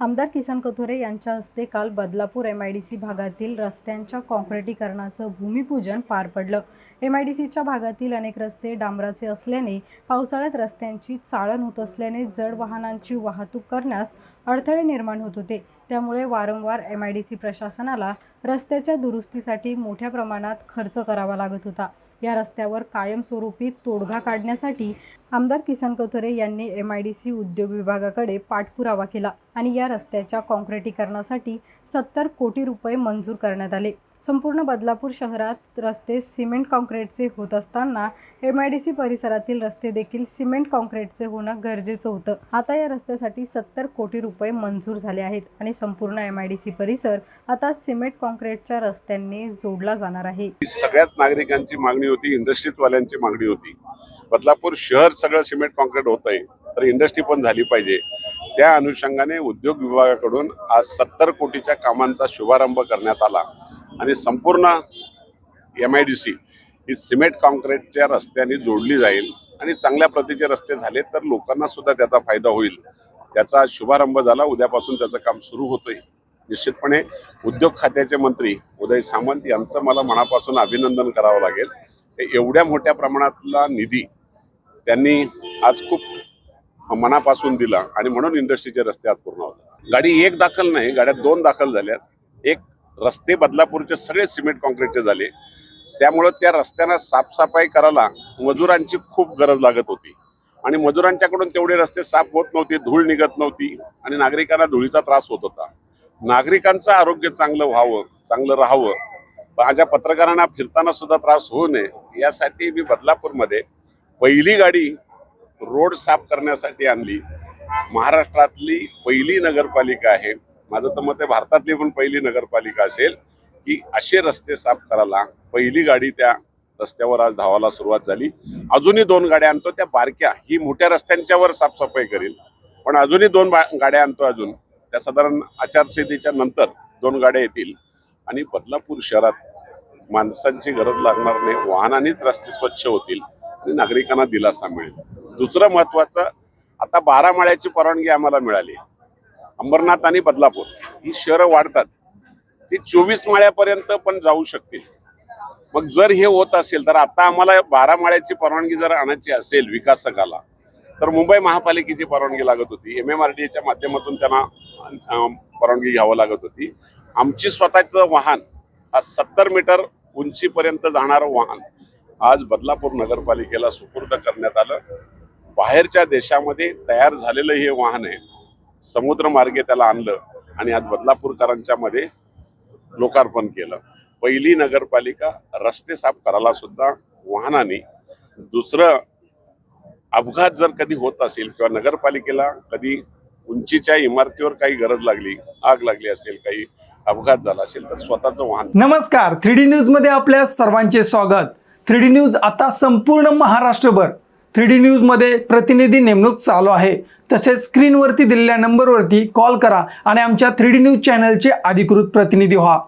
आमदार किसन कथोरे यांच्या हस्ते काल Badlapur M I D C भागातील रस्त्यांच्या काँक्रिटीकरणाचं भूमिपूजन पार पडलं. एम आय डी सीच्या भागातील अनेक रस्ते डांबराचे असल्याने पावसाळ्यात रस्त्यांची चाळण होत असल्याने जड वाहनांची वाहतूक करण्यास अडथळे निर्माण होत होते. त्यामुळे वारंवार एम आय डी सी प्रशासनाला रस्त्याच्या दुरुस्तीसाठी मोठ्या प्रमाणात खर्च करावा लागत होता. या रस्त्यावर कायमस्वरूपी तोडगा काढण्यासाठी आमदार किसन कथोरे यांनी एम आय डी सी उद्योग विभागाकडे पाठपुरावा केला आणि या रस्त्याच्या काँक्रिटीकरणासाठी सत्तर कोटी रुपये मंजूर करण्यात आले. संपूर्ण बदलापूर शहरात रस्ते सिमेंट काँक्रीटचे होत असताना एम आय डी सी परिसरातील रस्ते देखील सिमेंट काँक्रीटचे होणं गरजेचं होतं. आता या रस्त्यासाठी सत्तर कोटी रुपये मंजूर झाले आहेत आणि संपूर्ण एम आय डी सी परिसर आता सिमेंट काँक्रीटच्या रस्त्यांनी जोडला जाणार आहे. सगळ्याच नागरिकांची मागणी होती इंडस्ट्रीजवाल्यांची मागणी होती. बदलापूर शहर सगळं सिमेंट कॉन्क्रीट होत आहे तर इंडस्ट्री पण झाली पाहिजे. त्या अनुषंगाने उद्योग विभागाकडून आज सत्तर कोटीच्या कामांचा शुभारंभ करण्यात आला. आणि संपूर्ण एम आय डी सी ही सिमेंट कॉन्क्रीटच्या रस्त्याने जोडली जाईल आणि चांगल्या प्रतीचे रस्ते झाले तर लोकांना सुद्धा त्याचा फायदा होईल. त्याचा शुभारंभ झाला उद्यापासून त्याचं काम सुरू होतोय. निश्चितपणे उद्योग खात्याचे मंत्री उदय सामंत यांचं मला मनापासून अभिनंदन करावं लागेल. एवढ्या मोठ्या प्रमाणातला निधी त्यांनी आज खूप मनापासून दिला आणि म्हणून इंडस्ट्रीचे रस्ते आज पूर्ण होतात. गाडी एक दाखल नाही गाड्या दोन दाखल झाल्यात. एक रस्ते बदलापूरचे सगळे सिमेंट कॉन्क्रीटचे झाले. त्यामुळं त्या रस्त्यांना साफसफाई करायला मजुरांची खूप गरज लागत होती. आणि मजुरांच्याकडून तेवढे रस्ते साफ होत नव्हते धूळ निघत नव्हती आणि नागरिकांना धुळीचा त्रास होत होता. नागरिकांचं आरोग्य चांगलं व्हावं चांगलं राहावं. माझ्या पत्रकारांना फिरताना सुद्धा त्रास होऊ नये. यासाठी मी बदलापूरमध्ये पहिली गाडी रोड साफ करण्यासाठी आणली. महाराष्ट्रातली पहिली नगरपालिका आहे. माझं तर मत आहे भारतातली पण पहिली नगरपालिका असेल की असे रस्ते साफ करायला पहिली गाडी त्या रस्त्यावर आज धावायला सुरुवात झाली. अजूनही दोन गाड्या आणतो त्या बारक्या. ही मोठ्या रस्त्यांच्यावर साफसफाई करेल. पण अजूनही दोन बा- गाड्या आणतो अजून. त्या साधारण आचारसंहितेच्या नंतर दोन गाड्या येतील. आणि बदलापूर शहरात माणसांची गरज लागणार नाही वाहनानेच रस्ते स्वच्छ होतील आणि नागरिकांना दिलासा मिळेल. दुसरं महत्वाचं आता बारा माळ्याची परवानगी आम्हाला मिळाली. अंबरनाथ आणि बदलापूर ही शहरं वाढतात. ती चोवीस माळ्यापर्यंत पण जाऊ शकतील. मग जर हे होत असेल तर आता आम्हाला बारा माळ्याची परवानगी जर आणायची असेल विकासकाला तर मुंबई महापालिकेची परवानगी लागत होती. एम एम आर डी एच्या माध्यमातून त्यांना परवानगी घ्यावं लागत होती. आमची स्वतःचं वाहन हा सत्तर मीटर उंचीपर्यंत जाणारं वाहन आज बदलापूर नगरपालिकेला सुपूर्द करण्यात आलं. बाहेरच्या देशामध्ये तयार झालेलं हे वाहन आहे. समुद्रमार्गे त्याला आणलं आणि आज बदलापूरकरांच्या मध्ये लोकार्पण केलं. पहिली नगरपालिका रस्ते साफ करायला सुद्धा वाहनाने दुसरं अपघात जर कधी होत असेल किंवा नगरपालिकेला कधी उंचीच्या इमारतीवर काही गरज लागली आग लागली असेल काही अपघात झाला असेल तर स्वतःचं वाहन नमस्कार थ्री डी न्यूजमध्ये आपल्या सर्वांचे स्वागत. थ्री डी न्यूज आता संपूर्ण महाराष्ट्रभर. थ्री डी न्यूजमध्ये प्रतिनिधी नेमणूक चालू आहे. तसेच स्क्रीनवरती दिलेल्या नंबरवरती कॉल करा आणि आमच्या थ्री डी न्यूज चॅनलचे अधिकृत प्रतिनिधी व्हा.